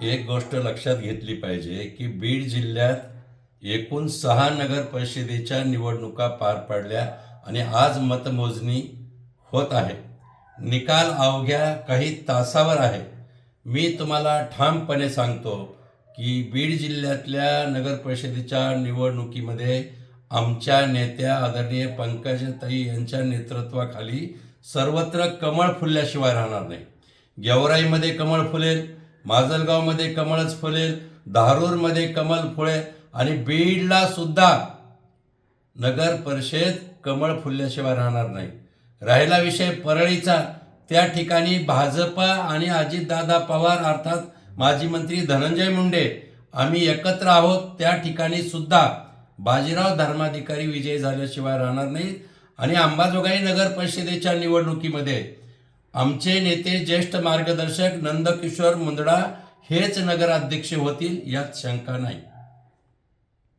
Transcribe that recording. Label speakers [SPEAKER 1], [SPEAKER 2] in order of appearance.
[SPEAKER 1] एक गोष्ट लक्षात घेतली पाहिजे की बीड जिल्ह्यात एकूण सहा नगर परिषदेच्या निवडणुका पार पडल्या आणि आज मतमोजणी होत आहे. निकाल अवघ्या काही तासावर आहे. मी तुम्हाला ठामपणे सांगतो की बीड जिल्ह्यातल्या नगर परिषदेच्या निवडणुकीमध्ये आमच्या नेत्या आदरणीय पंकजाताई यांच्या नेतृत्वाखाली सर्वत्र कमळ फुलल्याशिवाय राहणार नाही. गेवराईमध्ये कमळ फुलेल माजलगावमध्ये कमळच फुलेल धारूरमध्ये कमळ फुळे आणि बीडला सुद्धा नगर परिषद कमळ फुलल्याशिवाय राहणार नाही. राहिला विषय परळीचा. त्या ठिकाणी भाजपा आणि अजितदादा पवार अर्थात माजी मंत्री धनंजय मुंडे आम्ही एकत्र आहोत. त्या ठिकाणी सुद्धा बाजीराव धर्माधिकारी विजयी झाल्याशिवाय राहणार नाहीत. आणि अंबाजोगाई नगर परिषदेच्या निवडणुकीमध्ये आमचे नेते ज्येष्ठ मार्गदर्शक नंदकिशोर मुंदडा हेच नगराध्यक्ष होतील यात शंका नाही.